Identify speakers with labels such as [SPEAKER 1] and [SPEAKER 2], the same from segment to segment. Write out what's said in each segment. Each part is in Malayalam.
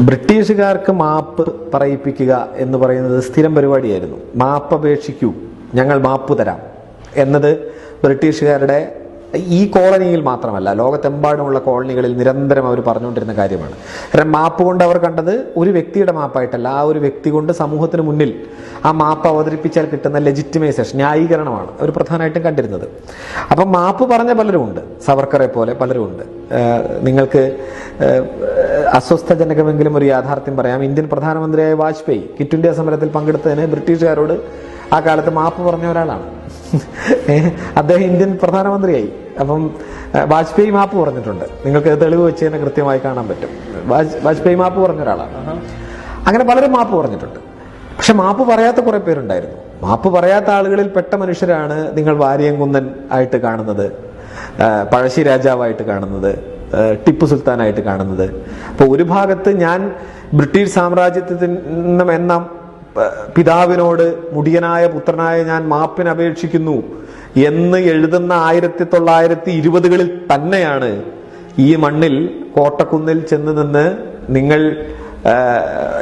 [SPEAKER 1] ബ്രിട്ടീഷുകാർക്ക് മാപ്പ് പറയിപ്പിക്കുക എന്ന് പറയുന്നത് സ്ഥിരം പരിപാടിയായിരുന്നു. മാപ്പ് അപേക്ഷിക്കൂ ഞങ്ങൾ മാപ്പ് തരാം. എന്നത് ബ്രിട്ടീഷുകാരുടെ ഈ കോളനിയിൽ മാത്രമല്ല ലോകത്തെമ്പാടുമുള്ള കോളനികളിൽ നിരന്തരം അവർ പറഞ്ഞുകൊണ്ടിരുന്ന കാര്യമാണ്. കാരണം മാപ്പ് കൊണ്ട് അവർ കണ്ടത് ഒരു വ്യക്തിയുടെ മാപ്പായിട്ടല്ല ആ ഒരു വ്യക്തി കൊണ്ട് സമൂഹത്തിന് മുന്നിൽ ആ മാപ്പ് അവതരിപ്പിച്ചാൽ കിട്ടുന്ന ലെജിറ്റിമൈസേഷൻ ന്യായീകരണമാണ് അവർ പ്രധാനമായിട്ടും കണ്ടിരുന്നത്. അപ്പം മാപ്പ് പറഞ്ഞ പലരുമുണ്ട് സവർക്കറെ പോലെ പലരുമുണ്ട്. നിങ്ങൾക്ക് അസ്വസ്ഥജനകമെങ്കിലും ഒരു യാഥാർത്ഥ്യം പറയാം. ഇന്ത്യൻ പ്രധാനമന്ത്രിയായ വാജ്പേയി ക്വിറ്റ് ഇന്ത്യ സമരത്തിൽ പങ്കെടുത്തതിന് ബ്രിട്ടീഷുകാരോട് ആ കാലത്ത് മാപ്പ് പറഞ്ഞ ഒരാളാണ്. അദ്ദേഹം ഇന്ത്യൻ പ്രധാനമന്ത്രിയായി. അപ്പം വാജ്പേയി മാപ്പ് പറഞ്ഞിട്ടുണ്ട്. നിങ്ങൾക്ക് തെളിവ് വെച്ച് തന്നെ കൃത്യമായി കാണാൻ പറ്റും. വാജ്പേയി മാപ്പ് പറഞ്ഞ ഒരാളാണ്. അങ്ങനെ പലരും മാപ്പ് പറഞ്ഞിട്ടുണ്ട്. പക്ഷെ മാപ്പ് പറയാത്ത കുറെ പേരുണ്ടായിരുന്നു. മാപ്പ് പറയാത്ത ആളുകളിൽ പെട്ട മനുഷ്യരാണ് നിങ്ങൾ വാര്യംകുന്നൻ ആയിട്ട് കാണുന്നത് പഴശ്ശി രാജാവായിട്ട് കാണുന്നത് ടിപ്പു സുൽത്താനായിട്ട് കാണുന്നത്. അപ്പോൾ ഒരു ഭാഗത്ത് ഞാൻ ബ്രിട്ടീഷ് സാമ്രാജ്യത്തിൽ നിന്നും എന്ന പിതാവിനോട് മുടിയനായ പുത്രനായ ഞാൻ മാപ്പിന് അപേക്ഷിക്കുന്നു എന്ന് എഴുതുന്ന ആയിരത്തി തൊള്ളായിരത്തി ഇരുപതുകളിൽ തന്നെയാണ് ഈ മണ്ണിൽ കോട്ടക്കുന്നിൽ ചെന്ന് നിന്ന് നിങ്ങൾ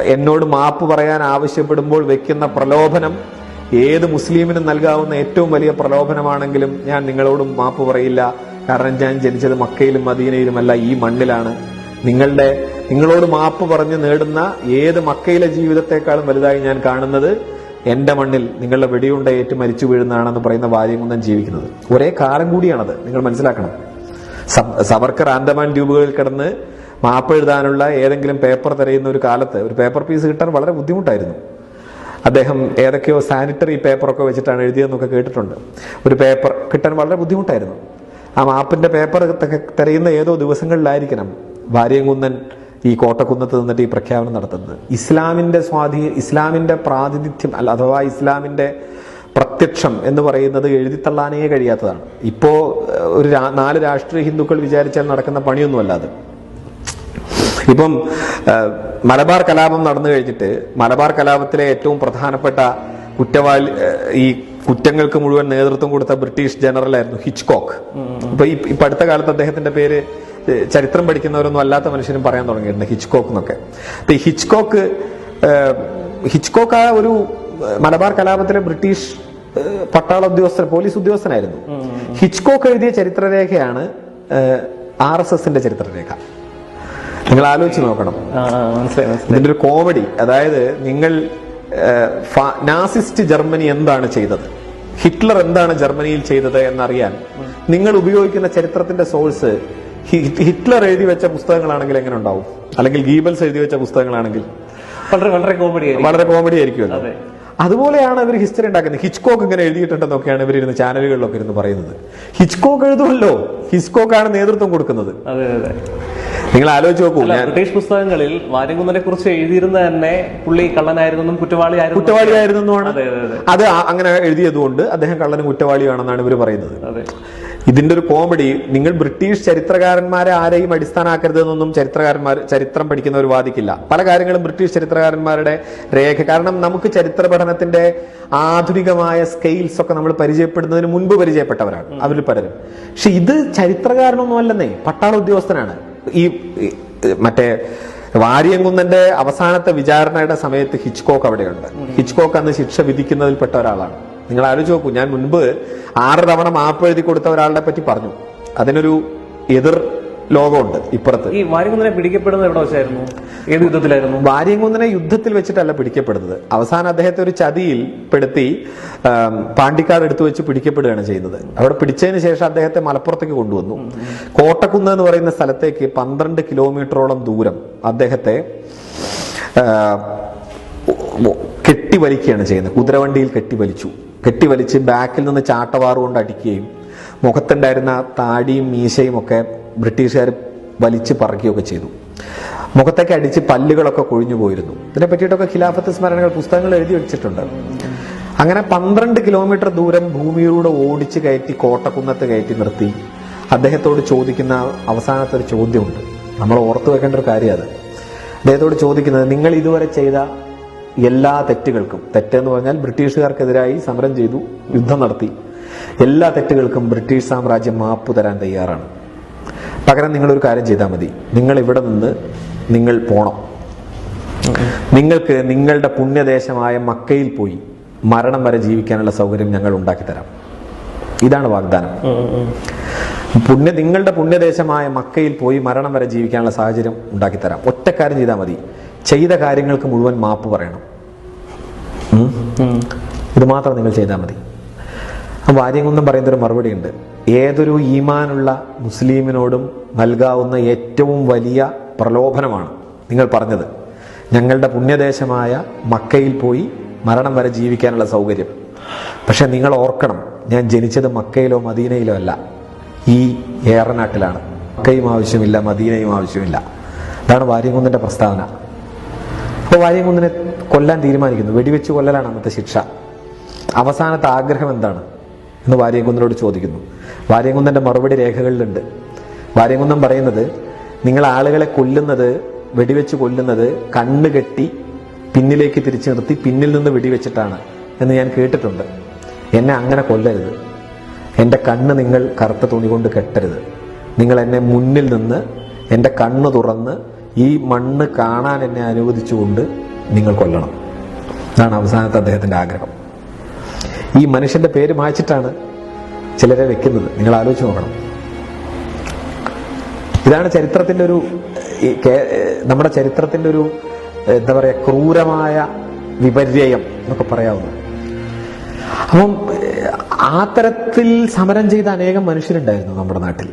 [SPEAKER 1] എന്നോട് മാപ്പ് പറയാൻ ആവശ്യപ്പെടുമ്പോൾ വെക്കുന്ന പ്രലോഭനം ഏത് മുസ്ലിമിനും നൽകാവുന്ന ഏറ്റവും വലിയ പ്രലോഭനമാണെങ്കിലും ഞാൻ നിങ്ങളോടും മാപ്പ് പറയില്ല. കാരണം ഞാൻ ജനിച്ചത് മക്കയിലും മദീനയിലുമല്ല ഈ മണ്ണിലാണ്. നിങ്ങളുടെ നിങ്ങളോട് മാപ്പ് പറഞ്ഞ് നേടുന്ന ഏത് മക്കയിലെ ജീവിതത്തെക്കാളും വലുതായി ഞാൻ കാണുന്നത് എന്റെ മണ്ണിൽ നിങ്ങളുടെ വെടിയുണ്ട ഏറ്റു മരിച്ചു വീഴുന്നതാണെന്ന് പറയുന്ന വാര്യംകുന്നൻ ജീവിക്കുന്നത്. ഒരേ കാലം കൂടിയാണത്. നിങ്ങൾ മനസ്സിലാക്കണം. സവർക്കർ ആൻഡമാൻ ദ്വീപുകളിൽ കിടന്ന് മാപ്പ് എഴുതാനുള്ള ഏതെങ്കിലും പേപ്പർ തിരയുന്ന ഒരു കാലത്ത് ഒരു പേപ്പർ പീസ് കിട്ടാൻ വളരെ ബുദ്ധിമുട്ടായിരുന്നു. അദ്ദേഹം ഏതൊക്കെയോ സാനിറ്ററി പേപ്പറൊക്കെ വെച്ചിട്ടാണ് എഴുതിയതെന്നൊക്കെ കേട്ടിട്ടുണ്ട്. ഒരു പേപ്പർ കിട്ടാൻ വളരെ ബുദ്ധിമുട്ടായിരുന്നു. ആ മാപ്പിന്റെ പേപ്പർ തിരയുന്ന ഏതോ ദിവസങ്ങളിലായിരിക്കണം ഭാര്യകുന്നൻ ഈ കോട്ടക്കുന്നത്ത് നിന്നിട്ട് ഈ പ്രഖ്യാപനം നടത്തുന്നത്. ഇസ്ലാമിന്റെ സ്വാധീ ഇസ്ലാമിന്റെ പ്രാതിനിധ്യം അല്ല അഥവാ ഇസ്ലാമിന്റെ പ്രത്യക്ഷം എന്ന് പറയുന്നത് എഴുതിത്തള്ളാനേ കഴിയാത്തതാണ്. ഇപ്പോ ഒരു നാല് രാഷ്ട്രീയ ഹിന്ദുക്കൾ വിചാരിച്ചാൽ നടക്കുന്ന പണിയൊന്നുമല്ല അത്. ഇപ്പം മലബാർ കലാപം നടന്നു കഴിഞ്ഞിട്ട് മലബാർ കലാപത്തിലെ ഏറ്റവും പ്രധാനപ്പെട്ട കുറ്റവാളി ഈ കുറ്റങ്ങൾക്ക് മുഴുവൻ നേതൃത്വം കൊടുത്ത ബ്രിട്ടീഷ് ജനറലായിരുന്നു ഹിച്ച്കോക്ക്. ഇപ്പൊ ഈ ഇപ്പൊ അടുത്ത കാലത്ത് അദ്ദേഹത്തിന്റെ പേര് ചരിത്രം പഠിക്കുന്നവരൊന്നും അല്ലാത്ത മനുഷ്യരും പറയാൻ തുടങ്ങിയിട്ടുണ്ട് ഹിച്ച്കോക്ക് എന്നൊക്കെ. അപ്പൊ ഈ ഹിച്ച്കോക്ക് ഹിച്ച്കോക്ക് ആ ഒരു മലബാർ കലാപത്തിലെ ബ്രിട്ടീഷ് പട്ടാള ഉദ്യോഗസ്ഥൻ പോലീസ് ഉദ്യോഗസ്ഥനായിരുന്നു. ഹിച്ച്കോക്ക് എഴുതിയ ചരിത്രരേഖയാണ് ആർ എസ് എസിന്റെ ചരിത്രരേഖ. നിങ്ങൾ ആലോചിച്ച് നോക്കണം. ഇതിന്റെ ഒരു കോമഡി. അതായത് നിങ്ങൾ നാസിസ്റ്റ് ജർമ്മനി എന്താണ് ചെയ്തത്? ഹിറ്റ്ലർ എന്താണ് ജർമ്മനിയിൽ ചെയ്തത് എന്നറിയാൻ നിങ്ങൾ ഉപയോഗിക്കുന്ന ചരിത്രത്തിന്റെ സോഴ്സ് ഹിറ്റ്ലർ എഴുതി വെച്ച പുസ്തകങ്ങളാണെങ്കിൽ എങ്ങനെ ഉണ്ടാവും? അല്ലെങ്കിൽ ഗീബൽസ് എഴുതി വെച്ച പുസ്തകങ്ങളാണെങ്കിൽ?
[SPEAKER 2] വളരെ വളരെ കോമഡി ആയിരിക്കും.
[SPEAKER 1] വളരെ കോമഡി ആയിരിക്കുമല്ലോ.
[SPEAKER 2] അതെ.
[SPEAKER 1] അതുപോലെയാണ് ഇവർ ഹിസ്റ്ററി ഉണ്ടാക്കുന്നത്. ഹിച്ച്കോക്ക് ഇങ്ങനെ എഴുതിയിട്ടുണ്ടെന്നൊക്കെയാണ് ഇവർ ഇരുന്ന് ചാനലുകളിലൊക്കെ ഇരുന്ന് പറയുന്നത്. ഹിച്ച്കോക്ക് എഴുതുമല്ലോ. ഹിച്ച്കോക്കാണ് നേതൃത്വം കൊടുക്കുന്നത്. നിങ്ങൾ ആലോചിച്ച് നോക്കൂ
[SPEAKER 2] ബ്രിട്ടീഷ് പുസ്തകങ്ങളിൽ വാര്യംകുന്നനെ കുറിച്ച് എഴുതിയിരുന്ന തന്നെ പുള്ളി കള്ളനായിരുന്നെന്നും കുറ്റവാളിയായിരുന്നു
[SPEAKER 1] കുറ്റവാളിയായിരുന്നു
[SPEAKER 2] അതെ
[SPEAKER 1] അങ്ങനെ എഴുതിയതുകൊണ്ട് അദ്ദേഹം കള്ളനും കുറ്റവാളിയാണെന്നാണ് ഇവർ പറയുന്നത്. ഇതിന്റെ ഒരു കോമഡി നിങ്ങൾ ബ്രിട്ടീഷ് ചരിത്രകാരന്മാരെ ആരെയും അടിസ്ഥാനാക്കരുതെന്നൊന്നും ചരിത്രകാരന്മാർ ചരിത്രം പഠിക്കുന്നവർ വാദിക്കില്ല. പല കാര്യങ്ങളും ബ്രിട്ടീഷ് ചരിത്രകാരന്മാരുടെ രേഖ കാരണം നമുക്ക് ചരിത്ര പഠനത്തിന്റെ ആധുനികമായ സ്കെയിൽസ് ഒക്കെ നമ്മൾ പരിചയപ്പെടുന്നതിന് മുൻപ് പരിചയപ്പെട്ടവരാണ് അവരിൽ പലരും. പക്ഷെ ഇത് ചരിത്രകാരനൊന്നും അല്ലെന്നേ പട്ടാള ഉദ്യോഗസ്ഥനാണ്. ഈ മറ്റേ വാര്യംകുന്നന്റെ അവസാനത്തെ വിചാരണയുടെ സമയത്ത് ഹിച്ച്കോക്ക് അവിടെയുണ്ട്. ഹിച്ച്കോക്ക് അന്ന് ശിക്ഷ വിധിക്കുന്നതിൽപ്പെട്ട ഒരാളാണ്. നിങ്ങൾ ആലോചിച്ച് നോക്കൂ ഞാൻ മുൻപ് ആറ് തവണ മാപ്പ് എഴുതി കൊടുത്ത ഒരാളെ പറ്റി പറഞ്ഞു. അതിനൊരു എതിർ ലോകമുണ്ട് ഇപ്പുറത്ത്.
[SPEAKER 2] ഈ വാര്യംകുന്നനെ പിടിക്കപ്പെടുന്നത് എവിടെ വെച്ചായിരുന്നു? ഏത് യുദ്ധത്തിലായിരുന്നു?
[SPEAKER 1] വാര്യംകുന്നനെ യുദ്ധത്തിൽ വെച്ചിട്ടല്ല പിടിക്കപ്പെടുന്നത്. അവസാനം അദ്ദേഹത്തെ ഒരു ചതിയിൽ പെടുത്തി പാണ്ടിക്കാർ പാണ്ടിക്കാട് എടുത്തു വെച്ച് പിടിക്കപ്പെടുകയാണ് ചെയ്യുന്നത്. അവിടെ പിടിച്ചതിന് ശേഷം അദ്ദേഹത്തെ മലപ്പുറത്തേക്ക് കൊണ്ടുവന്നു. കോട്ടക്കുന്ന് എന്ന് പറയുന്ന സ്ഥലത്തേക്ക് പന്ത്രണ്ട് കിലോമീറ്ററോളം ദൂരം അദ്ദേഹത്തെ കെട്ടി കെട്ടിവലിക്കുകയാണ് ചെയ്യുന്നത്. കുതിരവണ്ടിയിൽ കെട്ടിവലിച്ചു. കെട്ടിവലിച്ച് ബാക്കിൽ നിന്ന് ചാട്ടവാറുകൊണ്ട് അടിക്കുകയും മുഖത്തുണ്ടായിരുന്ന താടിയും മീശയും ഒക്കെ ബ്രിട്ടീഷുകാർ വലിച്ചു പറക്കുകയൊക്കെ ചെയ്തു. മുഖത്തേക്ക് അടിച്ച് പല്ലുകളൊക്കെ കൊഴിഞ്ഞു പോയിരുന്നു. ഇതിനെ പറ്റിയിട്ടൊക്കെ ഖിലാഫത്ത് സ്മരണകൾ പുസ്തകങ്ങൾ എഴുതി വെച്ചിട്ടുണ്ട്. അങ്ങനെ പന്ത്രണ്ട് കിലോമീറ്റർ ദൂരം ഭൂമിയിലൂടെ ഓടിച്ച് കയറ്റി കോട്ടക്കുന്നത്ത് കയറ്റി നിർത്തി. അദ്ദേഹത്തോട് ചോദിക്കുന്ന അവസാനത്തെ ഒരു ചോദ്യമുണ്ട്. നമ്മൾ ഓർത്തു വെക്കേണ്ട ഒരു കാര്യം അത് അദ്ദേഹത്തോട് ചോദിക്കുന്നത് നിങ്ങൾ ഇതുവരെ ചെയ്ത എല്ലാ തെറ്റുകൾക്കും തെറ്റെന്ന് പറഞ്ഞാൽ ബ്രിട്ടീഷുകാർക്കെതിരായി സമരം ചെയ്തു യുദ്ധം നടത്തി. എല്ലാ തെറ്റുകൾക്കും ബ്രിട്ടീഷ് സാമ്രാജ്യം മാപ്പ് തരാൻ തയ്യാറാണ്. പകരം നിങ്ങൾ ഒരു കാര്യം ചെയ്താൽ മതി. നിങ്ങൾ ഇവിടെ നിന്ന് നിങ്ങൾ പോണം. നിങ്ങൾക്ക് നിങ്ങളുടെ പുണ്യദേശമായ മക്കയിൽ പോയി മരണം വരെ ജീവിക്കാനുള്ള സൗകര്യം ഞങ്ങൾ ഉണ്ടാക്കി തരാം. ഇതാണ് വാഗ്ദാനം. പുണ്യ നിങ്ങളുടെ പുണ്യദേശമായ മക്കയിൽ പോയി മരണം വരെ ജീവിക്കാനുള്ള സാഹചര്യം ഉണ്ടാക്കി തരാം. ഒറ്റക്കാര്യം ചെയ്താൽ മതി. ചെയ്ത കാര്യങ്ങൾക്ക് മുഴുവൻ മാപ്പ് പറയണം. ഇത് മാത്രം നിങ്ങൾ ചെയ്താൽ മതി. വാര്യംകുന്നം പറയുന്ന ഒരു മറുപടി ഉണ്ട് ഏതൊരു ഈമാനുള്ള മുസ്ലിമിനോടും നൽകാവുന്ന ഏറ്റവും വലിയ പ്രലോഭനമാണ് നിങ്ങൾ പറഞ്ഞത്. ഞങ്ങളുടെ പുണ്യദേശമായ മക്കയിൽ പോയി മരണം വരെ ജീവിക്കാനുള്ള സൗകര്യം. പക്ഷെ നിങ്ങൾ ഓർക്കണം ഞാൻ ജനിച്ചത് മക്കയിലോ മദീനയിലോ അല്ല. ഈ ഏറനാട്ടിലാണ്. മക്കയും ആവശ്യമില്ല മദീനയും ആവശ്യമില്ല. അതാണ് വാര്യംകുന്നിന്റെ പ്രസ്താവന. അപ്പോൾ വാര്യംകുന്നിനെ കൊല്ലാൻ തീരുമാനിക്കുന്നു. വെടിവെച്ച് കൊല്ലലാണ് അന്നത്തെ ശിക്ഷ. അവസാനത്തെ ആഗ്രഹം എന്താണ്? എന്ന് വാര്യംകുന്നനോട് ചോദിക്കുന്നു. വാര്യംകുന്നന്റെ മറുപടി രേഖകളിലുണ്ട്. വാര്യംകുന്നം പറയുന്നത് നിങ്ങൾ ആളുകളെ കൊല്ലുന്നത് വെടിവെച്ച് കൊല്ലുന്നത് കണ്ണ് കെട്ടി പിന്നിലേക്ക് തിരിച്ചു നിർത്തി പിന്നിൽ നിന്ന് വെടിവെച്ചിട്ടാണ് എന്ന് ഞാൻ കേട്ടിട്ടുണ്ട്. എന്നെ അങ്ങനെ കൊല്ലരുത്. എന്റെ കണ്ണ് നിങ്ങൾ കറുത്ത തുണി കൊണ്ട് കെട്ടരുത്. നിങ്ങൾ എന്നെ മുന്നിൽ നിന്ന് എന്റെ കണ്ണ് തുറന്ന് ഈ മണ്ണ് കാണാൻ എന്നെ അനുവദിച്ചുകൊണ്ട് നിങ്ങൾ കൊല്ലണം. അതാണ് അവസാനത്തെ അദ്ദേഹത്തിന്റെ ആഗ്രഹം. ഈ മനുഷ്യന്റെ പേര് മായ്ച്ചിട്ടാണ് ചിലരെ വെക്കുന്നത്. നിങ്ങൾ ആലോചിച്ച് നോക്കണം. ഇതാണ് ചരിത്രത്തിന്റെ ഒരു നമ്മുടെ ചരിത്രത്തിന്റെ ഒരു എന്താ പറയുക ക്രൂരമായ വിപര്യം എന്നൊക്കെ പറയാവുന്നത്. അപ്പം ആ തരത്തിൽ സമരം ചെയ്ത അനേകം മനുഷ്യരുണ്ടായിരുന്നു നമ്മുടെ നാട്ടിൽ.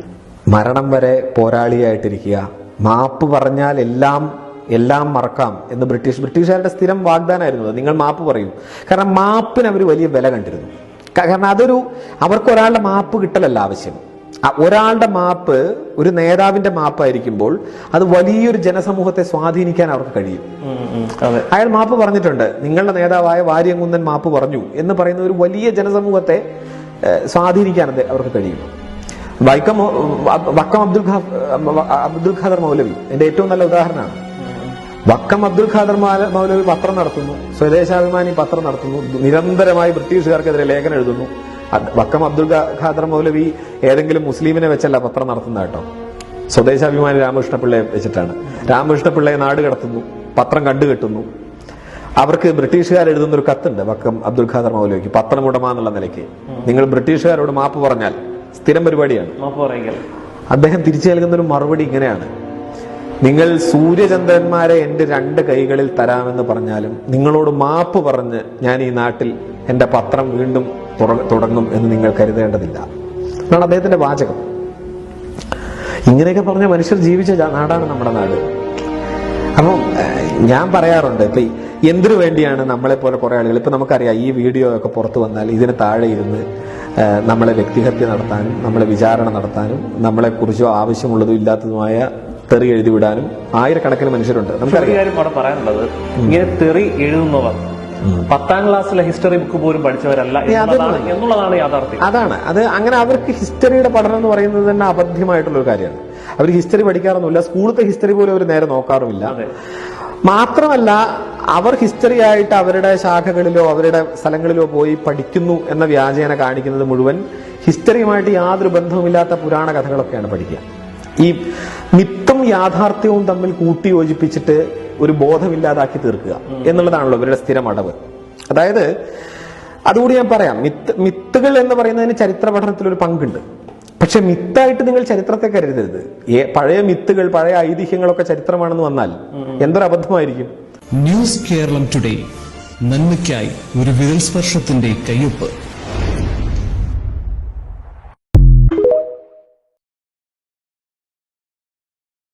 [SPEAKER 1] മരണം വരെ പോരാളിയായിട്ടിരിക്കുക. മാപ്പ് പറഞ്ഞാൽ എല്ലാം എല്ലാം മറക്കാം എന്ന് ബ്രിട്ടീഷ്. ബ്രിട്ടീഷുകാരുടെ സ്ഥിരം വാഗ്ദാനമായിരുന്നു അത്. നിങ്ങൾ മാപ്പ് പറയും. കാരണം മാപ്പിന് അവർ വലിയ വില കണ്ടിരുന്നു. കാരണം അതൊരു അവർക്ക് ഒരാളുടെ മാപ്പ് കിട്ടലല്ല ആവശ്യം. ഒരാളുടെ മാപ്പ് ഒരു നേതാവിന്റെ മാപ്പായിരിക്കുമ്പോൾ അത് വലിയൊരു ജനസമൂഹത്തെ സ്വാധീനിക്കാൻ അവർക്ക് കഴിയും. അയാൾ മാപ്പ് പറഞ്ഞിട്ടുണ്ട്. നിങ്ങളുടെ നേതാവായ വാര്യംകുന്നൻ മാപ്പ് പറഞ്ഞു എന്ന് പറയുന്ന ഒരു വലിയ ജനസമൂഹത്തെ സ്വാധീനിക്കാൻ അവർക്ക് കഴിയും. വൈക്കം വക്കം അബ്ദുൽ ഖാ- അബ്ദുൽ ഖാദർ മൗലവി എന്റെ ഏറ്റവും നല്ല ഉദാഹരണമാണ്. വക്കം അബ്ദുൽ ഖാദർ മൗലവി പത്രം നടത്തുന്നു. സ്വദേശാഭിമാനി പത്രം നടത്തുന്നു. നിരന്തരമായി ബ്രിട്ടീഷുകാർക്കെതിരെ ലേഖനം എഴുതുന്നു. വക്കം അബ്ദുൽ ഖാദർ മൗലവി ഏതെങ്കിലും മുസ്ലിമിനെ വെച്ചല്ല പത്രം നടത്തുന്ന കേട്ടോ. സ്വദേശാഭിമാനി രാമകൃഷ്ണപിള്ളയെ വെച്ചിട്ടാണ്. രാമകൃഷ്ണപിള്ളയെ നാട് കടത്തുന്നു. പത്രം കണ്ടുകെട്ടുന്നു. അവർക്ക് ബ്രിട്ടീഷുകാർ എഴുതുന്ന ഒരു കത്തുണ്ട് വക്കം അബ്ദുൽ ഖാദർ മൗലവിക്ക്. പത്രം ഉടമ എന്നുള്ള നിലയ്ക്ക്. നിങ്ങൾ ബ്രിട്ടീഷുകാരോട് മാപ്പ് പറഞ്ഞാൽ സ്ഥിരം പരിപാടിയാണ്. അദ്ദേഹം തിരിച്ചു നൽകുന്ന ഒരു മറുപടി ഇങ്ങനെയാണ്. നിങ്ങൾ സൂര്യചന്ദ്രന്മാരെ എന്റെ രണ്ട് കൈകളിൽ തരാമെന്ന് പറഞ്ഞാലും നിങ്ങളോട് മാപ്പ് പറഞ്ഞ് ഞാൻ ഈ നാട്ടിൽ എന്റെ പത്രം വീണ്ടും തുടങ്ങും എന്ന് നിങ്ങൾ കരുതേണ്ടതില്ല. എന്നാണ് അദ്ദേഹത്തിന്റെ വാചകം. ഇങ്ങനെയൊക്കെ പറഞ്ഞ മനുഷ്യർ ജീവിച്ച നാടാണ് നമ്മുടെ നാട്. അപ്പം ഞാൻ പറയാറുണ്ട് ഇപ്പൊ എന്തിനു വേണ്ടിയാണ് നമ്മളെ പോലെ കുറെ ആളുകൾ ഇപ്പൊ നമുക്കറിയാം ഈ വീഡിയോ ഒക്കെ പുറത്തു വന്നാൽ ഇതിന് താഴെ ഇരുന്ന് നമ്മളെ വ്യക്തിഹത്യ നടത്താനും നമ്മളെ വിചാരണ നടത്താനും നമ്മളെ കുറിച്ചോ ആവശ്യമുള്ളതും ഇല്ലാത്തതുമായ തെറി എഴുതി വിടാനും ആയിരക്കണക്കിന് മനുഷ്യരുണ്ട്. നമുക്കറിയാം.
[SPEAKER 2] കാര്യം അവിടെ പറയാനുള്ളത്. ഇങ്ങനെ തെറി എഴുതുന്നവർ പത്താം ക്ലാസ്സിലെ ഹിസ്റ്ററി ബുക്ക് പോലും പഠിച്ചവരല്ല എന്നുള്ളതാണ് യാഥാർത്ഥ്യം.
[SPEAKER 1] അതാണ്. അത് അങ്ങനെ അവർക്ക് ഹിസ്റ്ററിയുടെ പഠനം എന്ന് പറയുന്നത് തന്നെ അബദ്ധ്യമായിട്ടുള്ള ഒരു കാര്യമാണ്. അവർ ഹിസ്റ്ററി പഠിക്കാറൊന്നുമില്ല. സ്കൂളത്തെ ഹിസ്റ്ററി പോലും അവർ നേരെ നോക്കാറുമില്ല. മാത്രമല്ല അവർ ഹിസ്റ്ററി ആയിട്ട് അവരുടെ ശാഖകളിലോ അവരുടെ സ്ഥലങ്ങളിലോ പോയി പഠിക്കുന്നു എന്ന വ്യാജേന കാണിക്കുന്നത് മുഴുവൻ ഹിസ്റ്ററിയുമായിട്ട് യാതൊരു ബന്ധവുമില്ലാത്ത പുരാണ കഥകളൊക്കെയാണ് പഠിക്കുക. ഈ മിത്തും യാഥാർത്ഥ്യവും തമ്മിൽ കൂട്ടി യോജിപ്പിച്ചിട്ട് ഒരു ബോധമില്ലാതാക്കി തീർക്കുക എന്നുള്ളതാണല്ലോ ഇവരുടെ സ്ഥിരം അടവ് അതായത് അതുകൂടി ഞാൻ പറയാം. മിത്ത് മിത്തുകൾ എന്ന് പറയുന്നതിന് ചരിത്ര പഠനത്തിൽ ഒരു പങ്കുണ്ട്. പക്ഷെ മിത്തായിട്ട് നിങ്ങൾ ചരിത്രത്തെ കരുതരുത്. പഴയ മിത്തുകൾ പഴയ ഐതിഹ്യങ്ങളൊക്കെ ചരിത്രമാണെന്ന് വന്നാൽ എന്തൊരു അബദ്ധമായിരിക്കും
[SPEAKER 3] ന്യൂസ് കേരളം ടുഡേ. നന്മയ്ക്കായി ഒരു വിരൽ സ്പർശത്തിന്റെ കയ്യൊപ്പ്.